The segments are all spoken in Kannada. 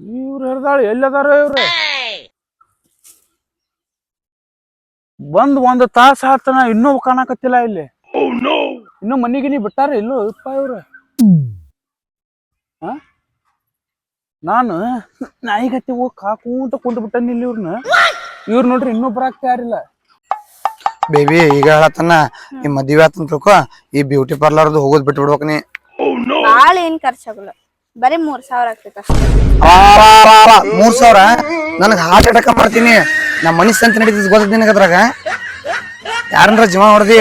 ಇವ್ರು ಹಿಡ್ದಾಳ ಎಲ್ಲದಾರ ಇವ್ರು. ಬಂದ್ ಒಂದ್ ತಾಸ ಆತನ ಇನ್ನೂ ಕಾಣಕತ್ತಿಲ್ಲ ಇಲ್ಲಿ. ಇನ್ನು ಮನಿಗಿನಿ ಬಿಟ್ಟಾರ ಇಲ್ಲೋ ಇಪ್ಪ ಇವ್ರು. ಆ? ನಾನು ನಾಯಿಗತ್ತಿ ಹೋಗಿ ಕಾಕೂಂತ ಕುಂತ ಬಿಟ್ಟನ್ ಇಲ್ಲಿ ಇವ್ರನ್ನ ಇವ್ರು ನೋಡ್ರಿ ಇನ್ನೂ ಬರಾಕ್ ತಯಾರಿಲ್ಲ ಬೇಬಿ ಈಗ ಹೇಳತ್ತನ ಈ ಮದ್ವೆ ಆತನ್ ತಿಳ್ಕೊ ಈ ಬ್ಯೂಟಿ ಪಾರ್ಲರ್ದು ಹೋಗೋದ್ ಬಿಟ್ಟು ಬಿಡ್ಬೇಕ್ ನೀ. ಬಾಳ ಏನ್ ಖರ್ಚಾಗಲ್ಲ ಬರೀ ಮೂರ್ ಸಾವಿರ ಆಗ್ತೈತೆ ಮೂರ್ ಸಾವಿರ? ನನಗೆ ಹಾರ್ಟ್ ಅಟ್ಯಾಕ್ ಮಾಡ್ತೀನಿ. ನಾ ಮನಸ್ಸು ಅಂತ ನಡೀತದ ಗೊತ್ತದ ನಿನಗ ಅದ್ರಾಗ. ಯಾರಂದ್ರ ಜೀವ ಹೊಡ್ದಿ?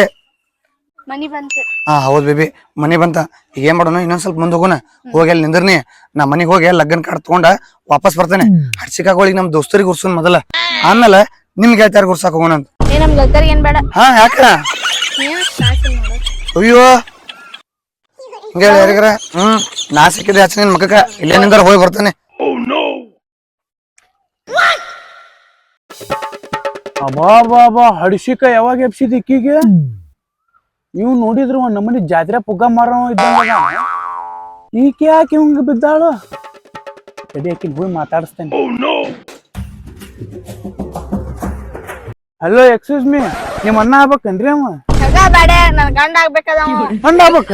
ಮನಿ ಬಂತು. ಹಾ ಹೌದ್ ಬೇಬಿ ಮನಿ ಬಂತ. ಈಗ ಏನ್ ಮಾಡೋಣ? ಇನ್ನೊಂದ್ ಸ್ವಲ್ಪ ಮುಂದೆ ಹೋಗೋಣ. ಹೋಗಿ ಅಲ್ಲಿ ನಿಂದ್ರನಿ. ನಾ ಮನೆಗೆ ಹೋಗಿ ಲಗ್ನ ಕಾರ್ಡ್ ತಗೊಂಡ ವಾಪಸ್ ಬರ್ತೇನೆ. ಹಡ್ಸಿಕಾಗೋಳಿಗೆ ನಮ್ ದೋಸ್ತರಿಗೆ ಗುರ್ಸೋನ್ ಮೊದಲ. ಆಮೇಲೆ ನಿಮ್ಗೆ ಹೇಳ್ತಾರ ಗುರ್ಸಾಕ ಹೋಗೋಣ ಅಂತ. ಏ ನಮ್ ಏನ್ ಬೇಡ. ಹಾ ಯಾಕ? ಅಯ್ಯೋ. ಹಿಂಗ ಹೇಳಿ ಯಾರಿಗಾರ ಹ್ಮ್ ನಾ ಸಿಕ್ಕಿದೆ ಹಚ್ಚ ನಿನ್ ಮಕ್ಕಕ್ಕ ಇಲ್ಲೇ ನಿಂದಾರ ಹೋಗಿ ಬರ್ತಾನೆ. ಅಬಾ ಬಾ ಬಾ ಹಡಿಸಿಕ ಯಾವಾಗ ಎಬ್ಸಿದ್ ಇಕ್ಕಿಗೆ ಇವ್ ನೋಡಿದ್ರು ಒಂದ್ ನಮ್ಮನಿ ಜಾತ್ರೆ ಪುಗ್ಗ ಮಾರೋ ಇದ್ದಂಗ ಈಕೆ ಯಾಕೆ ಇವಂಗ ಬಿದ್ದಾಳು? ತಡಿ ಆಕಿ ಹೋಗಿ ಮಾತಾಡಿಸ್ತೇನೆ. ಹಲೋ ಎಕ್ಸ್ಕ್ಯೂಸ್ ಮೀ ನಿಮ್ ಅಣ್ಣ ಆಗ್ಬೇಕನ್ರಿ ಅವ? ಹಗ ಬೇಡ ನನ್ ಗಂಡ ಆಗ್ಬೇಕಾದ ಅವ. ಹಂಗ ಆಗ್ಬೇಕ?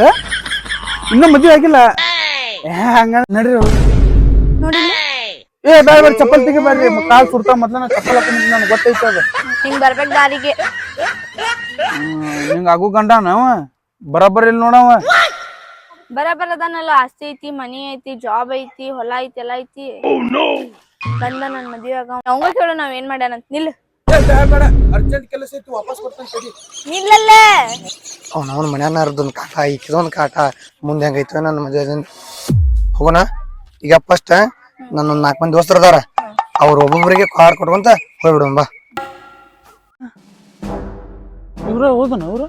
ಇನ್ನೂ ಮದ್ವೆ ಆಗಿಲ್ಲ. ಏ ಹಂಗ ನಡ್ರಿ ಹೋಗಿ. ನೋಡಿಲ್ಲ ಏ ಬೇಡ ಬೇಡ ಚಪ್ಪಲ್ ತೆಗಿಬೇಡ್ರಿ ಕಾಲ್ ಸುರ್ತ ಮೊದ್ಲ ನಾ ಚಪ್ಪಲ್ ಹಾಕೊಂಡ್ ನನ್ಗೆ ಗೊತ್ತೈತೆ ಅದು. ಹಿಂಗ್ ಬರ್ಬೇಕ ದಾರಿಗೆ. ಹಿಂಗ ಆಗು ಗಂಡ ನಾವ ಬರಬ್ಬರ್ ಇಲ್ಲಿ ನೋಡವ? ಬರಬರ ಅದಾನಲ್ಲ ಆಸ್ತಿ ಐತಿ ಮನಿ ಐತಿ ಜಾಬ್ ಐತಿ ಹೊಲ ಐತಿ ಎಲ್ಲ ಐತಿ. ಬಂದ ನನ್ ಮದ್ವೆ ಆಗ ಅವಂಗ ಕೇಳು ನಾವ್ ಏನ್ ಮಾಡ್ಯಾನಂತ ನಿಲ್ ಅರ್ಜೆಂಟ್ ಕೆಲಸ ಐತಿ ವಾಪಸ್ ಬರ್ತಾನೆ ತಡಿ. ನಿಲ್ಲಲ್ಲೇ. ಅವ್ನ ಅವ್ನ ಮನ್ಯಾನ ಕಾಟ ಈಕಿದೊಂದ್ ಕಾಟ. ಮುಂದೆ ಹೆಂಗೈತೋ ನನ್ನ ಮದ್ವೆ ಹೋಗೋಣ. ಈಗ ಫಸ್ಟ್ ನನ್ನೊಂದ್ ನಾಲ್ಕು ಮಂದಿ ದೋಸ್ತರು ಅದಾರ. ಅವ್ರ ಒಬ್ಬೊಬ್ಬರಿಗೆ ಕಾರ್ ಕೊಟ್ಕೊಂತ ಹೋಗ್ಬಿಡೋಣ ಬಾ. ಇವ್ರ ಹೋದನ ಇವ್ರ?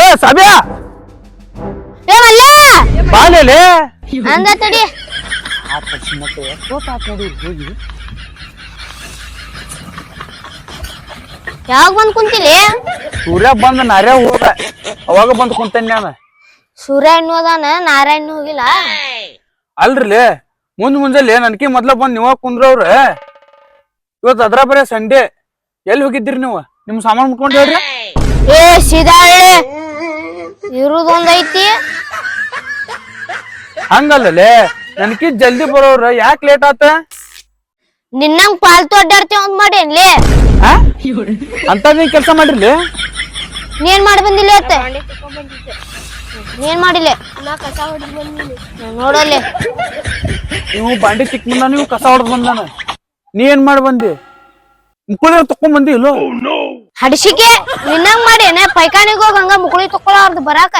ಏ ಸಾಬ್ಯಾ! ಏ ಮಲ್ಲ ಬಾಲೇಲೆ ಅಂದ ತಡಿ. ಆ ಪಕ್ಷಿ ಮತ್ತೆ ಎಷ್ಟೊತ್ತು ಆತ್ ಹೋಗಿ. ಯಾವಾಗ ಬಂದ್ ಕುಂತಿಲಿ ಸೂರ್ಯ ಬಂದ ನಾರ್ಯ ಹೋದ. ಅವಾಗ ಬಂದ್ ಕುಂತೆ ನಾನು. ಸೂರ್ಯ ಹೆಣ್ಣು ಅದಾನ ನಾರಾಯಣ ಹೋಗಿಲ್ಲ? ಅಲ್ರಿ ಮುಂದ್ ಮುಂಜಾನೆ ನನ್ಕಿ ಮೊದ್ಲ ಬಂದ್ ನೀವ ಕುಂದ್ರವ್ರ ಇವತ್ತು ಅದ್ರ ಬರೇ ಸಂಡೇ. ಎಲ್ಲಿ ಹೋಗಿದ್ರಿ ನೀವು? ನಿಮ್ ಸಾಮಾನ್ ಮುಟ್ಕೊಂಡ್ ಹೇಳ್ರಿ. ಏ ಸಿದಾಳೆ ಇರುದೊಂದೈತಿ ಐತಿ. ಹಂಗಲ್ಲಲೆ ನನ್ಕಿ ಜಲ್ದಿ ಬರೋರ ಯಾಕೆ ಲೇಟ್ ಆತ? ನಿನ್ನಂಗ್ ಪಾಲ್ತು ಅಡ್ಡಾಡ್ತೇವ ಅಂತ ಮಾಡೇನ್ಲಿ ಆ? ಅಂತ ನೀನ್ ಕೆಲಸ ಮಾಡಿರ್ಲಿ? ನೀನ್ ಮಾಡಿ ಬಂದಿಲ್ಲ ಅತ್ತ ನೀನ್ ಮಾಡಿಲ್ಲ? ನೋಡಲ್ಲಿ? ನೀವು ಬಾಂಡಿ ಚಿಕ್ಕ ಬಂದ ನೀವು ಕಸ ಹೊಡೆದ್ ಬಂದಾನ. ನೀ ಏನ್ ಮಾಡಿ ಬಂದಿ? ಮುಕ್ಕುಳ ತಕೊಂಡ್ ಬಂದಿ ಇಲ್ಲೋ? ಹಡಿಸಿಕೆ ನಿನ್ನಂಗ್ ಮಾಡೇನೆ ಪೈಖಾನಿಗ್ ಹೋಗಂಗ ಹಂಗ ಮುಕುಳಿ ತಕೊಳಾರ್ದು ಬರಾಕ?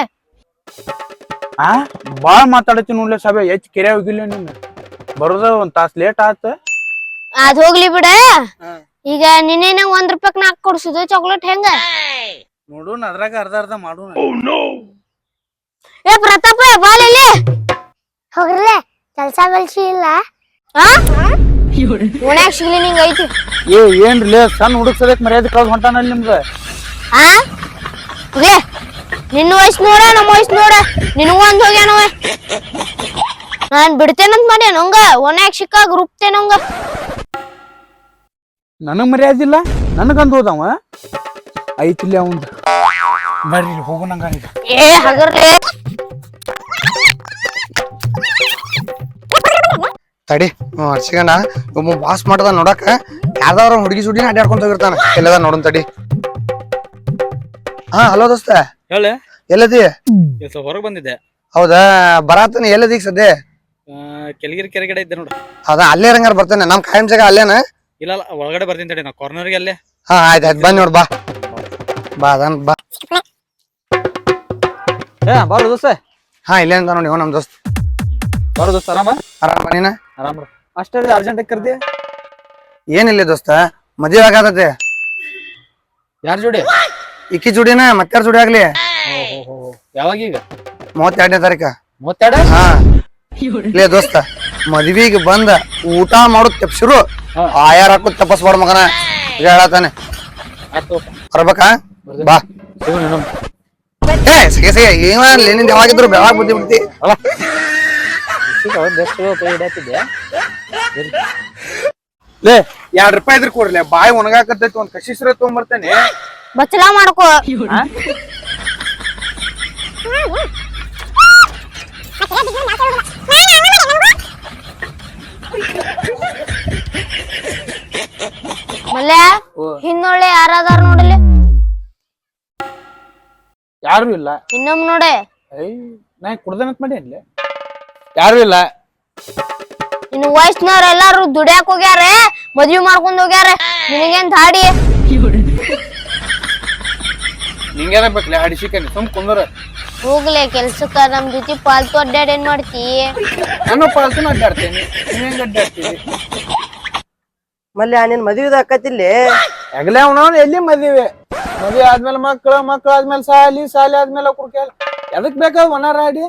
ಆ? ಬಾಳ್ ಮಾತಾಡತಿ ನೋಡ್ಲೆ ಸಭೆ ಹೆಚ್ಚು ಕೆರೆ ಹೋಗಿಲ್ಲ ನಿನ್ನ. ಬರೋದ ಒಂದ್ ತಾಸ್ ಲೇಟ್ ಆತ. ಅದ್ ಹೋಗ್ಲಿ ಬಿಡ. ಈಗ ನಿನ್ನೆ ಒಂದ್ ರೂಪಾಯಿ ನಾಕ್ ಕೊಡ್ಸುದು ಚಾಕ್ಲೇಟ್ ಹೆಂಗ? ನೋಡೋಣ ಅದ್ರಾಗ ಅರ್ಧ ಅರ್ಧ ಮಾಡೋಣ. ಏ ಪ್ರತಾಪ ಬಾಲಲ್ಲಿ ಹೋಗ್ರಲೆ ಕೆಲ್ಸ ಬೆಲ್ಸಿ ಇಲ್ಲ. ಓಣ್ಯಾಗ ಸಿಗ್ಲಿ ನಿಂಗ ಐತಿ. ಏ ಏನ್ರಿ ಸಣ್ಣ ಹುಡುಗ ಸದ್ಯಕ್ ಮರ್ಯಾದೆ ಕಳ್ದ್ ಹೊಂಟಾನಲ್ಲಿ ನಿಮ್ಗ? ಆ? ಹೋಗ್ಲೆ ನಿನ್ನ ವಯಸ್ಸು ನೋಡ ನಮ್ಮ ವಯಸ್ಸು ನೋಡ. ನಿನಗೂ ಒಂದ್ ಹೋಗ್ಯಾನವ ನಾನ್ ಬಿಡ್ತೇನಂತ ಮಾಡ್ಯಾನ ಹಂಗ ಓಣ್ಯಾಗ ಸಿಕ್ಕಾಗ ರೂಪ್ತೇನಂಗ ನನಗ್ ಮರ್ಯಾದಿಲ್ಲ ಇಲ್ಲ ನನಗಂದ್ ಹೋದವ. ಐತಿಲ್ಲ ಅವಂದು. ಬರ್ರಿ ಹೋಗೋಣಂಗ ಈಗ ಏ ಹಗರ್ಲೆ. ತಡಿ ಹರ್ಸಿಗಣ ಒಬ್ಬ ಬಾಸ್ ಮಾಡದ ನೋಡಕ ಯಾವ್ದಾರ ಹುಡುಗಿ ಸುಡಿನ ಅಡ್ಡಾಡ್ಕೊಂತ ಹೋಗಿರ್ತಾನ. ಎಲ್ಲದ ನೋಡೋಣ ತಡಿ. ಹಾ ಹಲೋ ದೋಸ್ತ. ಹೇಳ. ಎಲ್ಲದಿ? ಹೊರಗೆ ಬಂದಿದ್ದೆ. ಹೌದಾ ಬರಾತನ ಎಲ್ಲದೀಗ ಈಗ ಸದ್ಯ? ಕೆಳಗಿರಿ ಕೆರೆಗಡೆ ಇದ್ದೆ ನೋಡು. ಅದ ಅಲ್ಲೇ ಇರಂಗಾರ ಬರ್ತಾನೆ. ನಮ್ ಕಾಯಂ ಜಾಗ ಅಲ್ಲೇನ? ಇಲ್ಲ ಇಲ್ಲ ಒಳಗಡೆ ಬರ್ತೀನಿ ತಡಿ ನಾ ಕಾರ್ನರ್ಗೆ ಅಲ್ಲೇ. ಹಾ ಆಯ್ತು ಆಯ್ತು ಬಂದ್ ನೋಡ್ ಬಾ. ಬಾ ಅದನ್ ಬಾ. ಏ ಬಾರು ದೋಸ್ತ. ಹಾ ಇಲ್ಲೇ ಅಂತ ನೋಡಿ ಇವ ನಮ್ ದೋಸ್ತ. ಬಾರು ದೋಸ್ತ ಆರಾಮ? ಆರಾಮ ನೀನ? ಆರಾಮ ಅಷ್ಟೇ ಅರ್ಜೆಂಟ್ ಕರ್ದಿ? ಏನಿಲ್ಲ ದೋಸ್ತ ಮದ್ವೆ ಆಗತತೆ. ಯಾರ ಜೋಡಿ? ಇಕ್ಕಿ ಜುಡಿನ ಮತ್ತಾರ ಜೋಡಿ ಆಗ್ಲಿ. ಯಾವಾಗ ಈಗ? ಮೂವತ್ತೆರಡನೇ ತಾರೀಕ. ಮೂವತ್ತೆರಡು? ಹಾ. ಇಲ್ಲೇ ದೋಸ್ತ ಮದ್ವಿಗೆ ಬಂದ ಊಟ ಮಾಡೋದ್ ತೆಪ್ಸಿರು ಹಾ. ಆಯಾರ ತಪಸ್ ಮಾಡ ಮಗನ? ಇದು ಹೇಳತಾನೆ ಬರಬೇಕಾ? ಬರ್ಬೇಕಾ ಬಾ. ಏ ಸಿಗೆ ಸಿಗೆ. ಏನ್ನಿಂದ ಯಾವಾಗಿದ್ರು ಬೆಳಗ್ ಬುದ್ಧಿ ಬಿಡ್ತಿ. ಲೇ ಎರಡ್ ರೂಪಾಯಿ ಇದ್ರ ಕೊಡ್ಲೆ ಬಾಯಿ ಒಣಗಾಕತ್ತೈತಿ ಒಂದ್ ಕಶಿಸ್ರ ತಗೊಂಡ್ಬರ್ತೇನೆ ಬಚ್ಚಲ ಮಾಡ್ಕೋ. ಯಾರು ಇಲ್ಲ. ಇನ್ನೊಮ್ಮೆ ನೋಡೆ. ಐ ನಾ ಕುಡ್ದನಂತ ಮಾಡಿ ಅಲ್ಲಿ ಯಾರು ಇಲ್ಲ. ಇನ್ನು ವಯಸ್ಸಿನವ್ರೆಲ್ಲಾರು ಎಲ್ಲಾರು ದುಡ್ಯಾಕ್ ಹೋಗ್ಯಾರ ಮದ್ವಿ ಮಾಡ್ಕೊಂಡ್ ಹೋಗ್ಯಾರ. ನಿನಗೇನ್ ದಾಡಿ? ನಿಂಗೇನ ಬೇಕಲೆ ಹಡಿಸಿಕನಿ ಸುಮ್ ಕುಂದ್ರ. ಹೋಗ್ಲೆ ಕೆಲ್ಸಕ್ಕ ನಮ್ ಜೊತೆ ಪಾಲ್ತು ಅಡ್ಡಾಡ್ ಏನ್ ಮಾಡ್ತಿ? ನಾನು ಪಾಲ್ತನ ಅಡ್ಡಾಡ್ತೇನೆ ನೀವ್ ಹೆಂಗ್ ಅಡ್ಡಾಡ್ತೀವಿ ಮಲ್ಲಿ ನಿನ್ ಮದುವೆ ಆಕತಿಲ್ಲಿ. ಹೆಗಲೇ ಅವನವನ್ ಎಲ್ಲಿ ಮದ್ವೆ? ಮದ್ವೆ ಆದ್ಮೇಲೆ ಮಕ್ಳ ಮಕ್ಳ ಆದ್ಮೇಲೆ ಸಾಲಿ ಸಾಲಿ ಆದ್ಮೇಲೆ ಕುರ್ಕೇಲ್. ಎದಕ್ ಬೇಕಾದ ಒಣ ರಾಡಿ?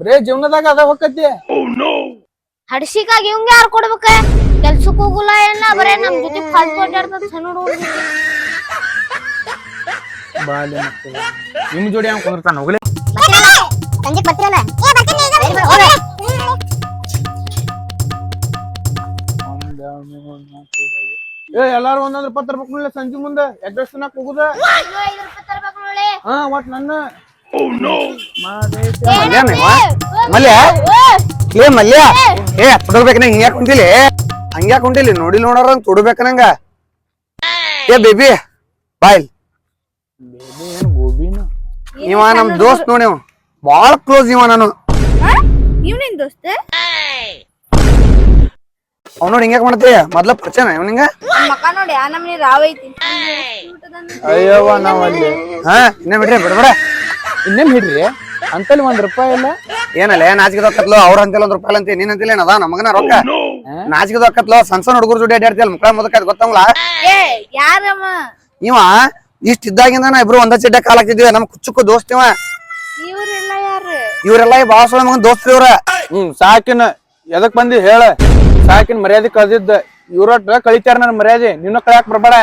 ಬರೇ ಜೀವನದಾಗ ಅದ ಹೊಕ್ಕತಿ. ಹಡ್ಸಿಕಾಗಿ ಇವಂಗ ಯಾರು ಕೊಡ್ಬೇಕ? ಕೆಲ್ಸಕ್ ಹೋಗಲ್ಲ ಏನ? ಬರೇ ನಮ್ ಜೊತೆ ಫಾಲ್ತು ಅಡ್ಡಾಡ್ತದ ಸಣ್ಣ ಹುಡುಗ್ರು. ಬಾಲ್ಯ ಮಕ್ಕಳು ನಿಮ್ ಜೋಡಿ ಹಂಗ ಕುಂದಿರ್ತಾನ? ಹೋಗ್ಲಿ. ಬರ್ತೀರಲ್ಲ ಏ ಎಲ್ಲಾರು ಒಂದೊಂದ್ ರೂಪಾಯಿ ತರ್ಬೇಕು ಸಂಜೆ ಮುಂದೆ. ಅಡ್ರೆಸ್ ತಿನ್ನಕ್ ಹೋಗುದ? ಹಾ ಒಟ್ ನನ್ನ. ಮಲ್ಯ ಏ ಮಲ್ಯ? ಏ ತೊಡಬೇಕ ನಂಗೆ ಹಿಂಗ್ಯಾಕ್ ಕುಂತಿಲಿ? ಹಂಗ್ಯಾಕ್ ಕುಂಟಿಲಿ ನೋಡಿ ನೋಡೋರ ತೊಡಬೇಕ ನಂಗ. ಏ ಬೇಬಿ ಬಾಯ್. ಏನ್ ಗೋಬಿನ ಇವ ನಮ್ ದೋಸ್ತ್ ನೋಡಿ ಇವ. ಬಾಳ ಕ್ಲೋಸ್ ಇವ ನಾನು. ಇವ್ನಿನ್ ದೋಸ್ತ? ಅವ್ ನೋಡಿ ಹಿಂಗ್ಯಾಕ್ ಮಾಡತಿ? ಮೊದ್ಲ ಪರಿಚಯನ ಇವ್ ನಿಂಗ? ಮಕ ನೋಡಿ ಆ ನಮ್ನಿ ರಾವ್ ಐತಿ. ಅಯ್ಯವ್ವ ನಾವ್ ಅಲ್ಲಿ ಹಾ ಇನ್ನೇ ಬಿಡ್ರಿ? ಬಿಡ್ಬೇಡ ಇನ್ನೇನ್ ಹಿಡ್ರಿ ಅಂತಲ್ಲಿ ಒಂದ್ ರೂಪಾಯಿ ಇಲ್ಲ. ಏನಲ್ಲ ನಾಚಿಕೆ ದೊಕ್ಕತ್ಲೋ? ಅವ್ರ ಅಂತಿಲ್ಲ ಒಂದ್ ರೂಪಾಯಿ ಅಂತ ನೀನ್ ಅಂತಿಲ್ಲ ಏನದ? ನಮಗನ ರೊಕ್ಕ. ನಾಚಿಕೆ ದೊಕ್ಕತ್ಲೋ? ಸಣ್ಣ ಸಣ್ಣ ಹುಡುಗರು ಜೋಡಿ ಅಡ್ಡಾಡ್ತಿಯಲ್ಲ ಮುಖ ಮುದಕ ಗೊತ್ತಂಗ್ಲ? ಏ ಯಾರಮ್ಮ ಇವ ಇಷ್ಟ ಇದ್ದಾಗಿಂದ ನಾ ಇಬ್ರು ಒಂದ ಚಿಡ್ಡ ಕಾಲ ಹಾಕ್ತಿದ್ವಿ. ನಮ್ ಕುಚ್ಚುಕ್ಕು ದೋಸ್ತ್ ಇವ. ಇವ್ರೆಲ್ಲ ಯಾರು? ಇವ್ರೆಲ್ಲ ಬಾಳ ಮಗನ್ ದೋಸ್ತ್ರಿ ಇವ್ರ. ಹ್ಮ್ ಸಾಕಿನ. ಎದಕ್ ಬಂದಿ ಹೇಳ. ಸಾಕಿನ ಮರ್ಯಾದೆ ಕಳ್ದಿದ್ದ ಇವ್ರ ಕಳಿತಾರ ನನ್ ಮರ್ಯಾದೆ ನಿನ್ನ ಕಳ್ಯಾಕ್ ಬರ್ಬೇಡ.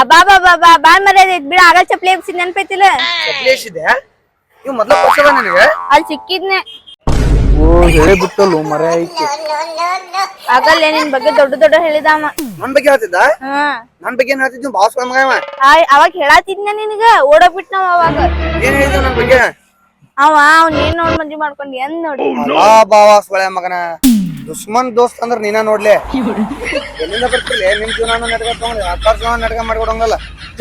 ಅಬ್ಬಾ ಬಾ ಬಾ ಬಾಳ್ ಮರ್ಯಾದೆ ಐತ್ ಬಿಡ ಆಗಲ್ ಚಪ್ಲಿ ಎಬ್ಸಿ ನೆನ್ಪೈತಿಲ್ಲ. ಇದೆ ಇವ್ ಮೊದ್ಲ ಪರಿಚಯ ನಿನಗೆ? ಅಲ್ಲಿ ಸಿಕ್ಕಿದ್ನೆ. ಓ ಹೇಳಿ ಬಿಟ್ಟಲು ಮರ ಐತಿ ಆಗಲ್ಲೇ ನಿನ್ ಬಗ್ಗೆ ದೊಡ್ಡ ದೊಡ್ಡ ಹೇಳಿದಮ್ಮ ನನ್ ಬಗ್ಗೆ ಹೇಳ್ತಿದ್ದ? ಹಾ. ನನ್ ಬಗ್ಗೆ ಏನ್ ಹೇಳ್ತಿದ್ ಬಾಸ್ ಮಗ ಅವಾಗ ಹೇಳತ್ತಿದ್ನ ನಿನಗ? ಓಡೋಗ್ಬಿಟ್ ನಾವ್ ಅವಾಗ? ಏನ್ ಹೇಳಿದ್ವಿ ನನ್ ಬಗ್ಗೆ? ಅವ ಅವ್ನ ಏನ್ ನೋಡ್ ಮದ್ವಿ ಮಾಡ್ಕೊಂಡ್ ಎನ್ ನೋಡಿ. ಸೊಳೆ ಮಗನ. ದುಶ್ಮನ್ ದೋಸ್ತ್ ಅಂದ್ರ ನೀನ ನೋಡ್ಲೆ. ಎಲ್ಲಿಂದ ಬರ್ತಿಲ್ಲ ನಿಮ್ ಜೀವನ ನಡ್ಕ ತಗೊಂಡು ಹತ್ತಾರು ಜೀವನ ನಡ್ಕ ಮಾಡ್ಕೊಡಂಗಲ್ಲ.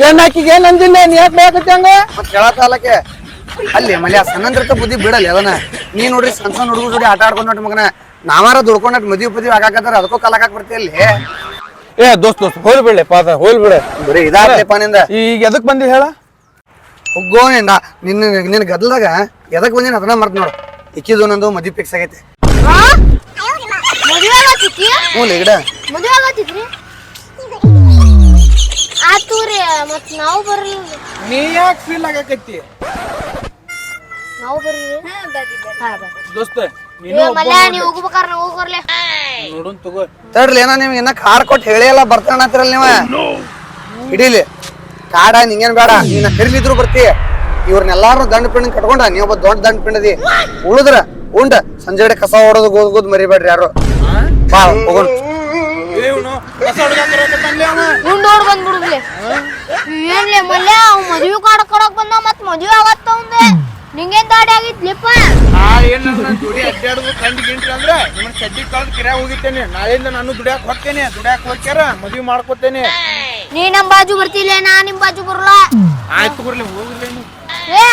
ಏನ್ ಆಕಿಗೆ ಏನ್ ಅಂದಿಲ್ಲ ನೀ ಯಾಕೆ ಬೇಕತ್ತೆ ಹಂಗ? ಮತ್ ಕೇಳತ್ತ ಅಲ್ಲಕ್ಕೆ ಅಲ್ಲಿ ಮಲ್ಯ ಸಣ್ಣಂದ್ರತ ಬುದ್ಧಿ ಬಿಡಲ್ಲ ಅದನ್ನ ನೀ ನೋಡ್ರಿ ಸಣ್ಣ ಸಣ್ಣ ಹುಡುಗರು ಜೋಡಿ ಆಟ ಆಡ್ಕೊಂಡ್ ನೋಡಿ ಮಗನ. ನಾವಾರ ದುಡ್ಕೊಂಡ್ ಮದ್ವಿ ಪದ್ವಿ ಆಗಾಕತ್ತಾರ ಅದಕ್ಕೂ ಕಾಲ ಹಾಕಕ್ ಬರ್ತಿ ಅಲ್ಲಿ. ಏ ದೋಸ್ತ್ ದೋಸ್ತ್ ಹೋಲ್ ಬಿಡ್ಲೆ ಪಾದ ಹೋಲ್ ಬಿಡ. ಬರೀ ಇದಾಗ್ಲಿಪ್ಪ ನಿಂದ. ಈಗ ಎದಕ್ ಬಂದಿ ಹೇಳ? ಹೋಗೋ ನಿಂದ. ನಿನ್ನ ನಿನ್ನ ಗದ್ಲಾಗ ಎದಕ್ ಬಂದಿನ ಅದನ್ನ ಮರ್ತ್ ನೋಡು. ಇಕ್ಕಿದು ನಂದು ಮದ್ವಿ ಫಿಕ್ಸ್ ಆಗೈತೆ. ಆಗತ್ತಿತ್ತಿ ಹ್ಞೂ ಗಿಡ. ಮದ್ವೆ ಆಗತ್ತಿದ್ರಿ ಆತೂರಿ ಮತ್ ನಾವು ಬರ್ಲಿಲ್ಲ ನೀ ಯಾಕೆ ಫೀಲ್ ಆಗಕತ್ತಿ? ನಾವು ಬರ್ಲಿಲ್ಲ ದೋಸ್ತ ನೀನು ಏ ಮಲ್ಯ ನೀವ್ ಹೋಗ್ಬೇಕಾರ ನಾವು ಹೋಗ್ಬರ್ಲೆ ನೋಡೋನ್ ತಗೋ. ತಡ್ರಿ ಏನೋ ನಿಮ್ಗೆ ಇನ್ನ ಕಾರ್ ಕೊಟ್ಟು ಹೇಳಿಯಲ್ಲ ಬರ್ತಾನ ಅಂತಿರಲ್ಲ ನೀವ? ಹಿಡೀಲಿ. ಕಾಡ ನಿಂಗೇನ್ ಬೇಡ. ನೀನ ಕರಿಲಿದ್ರು ಬರ್ತಿ. ಇವ್ರನ್ನೆಲ್ಲಾರು ದಂಡ ಪಿಂಡ ಕಟ್ಕೊಂಡ ನೀವೊಬ್ಬ ಒಬ್ಬ ದೊಡ್ಡ ದಂಡ ಪಿಂಡದಿ. ಉಳಿದ್ರ ಉಂಡ ಸಂಜೆ ಕಸ ಹೊಡೋದು ಗೋದ್ ಗೋದ್ ಮರಿಬೇಡ್ರಿ ಯಾರು. ಬಾ ಹೋಗೋಣ. ಉಂಡೋಡ್ ಬಂದ್ಬಿಡುದ್ಲೆ. ಏನ್ಲೆ ಮಲ್ಯ ಅವ್ ಮದ್ವೆ ಕಾಡ ಕೊಡಕ್ ಬಂದ ಮತ್ ಮದ್ವೆ ಆಗತ್ತ ಅವಂದೆ. ನಿಂಗೇನ್ ದಾಡಿ ಆಗಿತ್ಲಿಪ್ಪ ಹೋಗಿರ್ತೇನೆ ನಾಳೆಯಿಂದ ನಾನು ದುಡಿಯಾಕ ಹೋಗ್ತೇನೆ ದುಡಿಯಾಕ ಹೋಗ್ಯಾರ ಮದ್ವಿ ಮಾಡ್ಕೋತೇನೆ. ನೀ ನಮ್ ಬಾಜು ಬರ್ತಿಲ್ಲ ನಾ ನಿಮ್ ಬಾಜು ಬರಲ್ಲ. ಆಯ್ತು ಬರ್ಲಿ ಹೋಗಿಲ್ಲ ಏ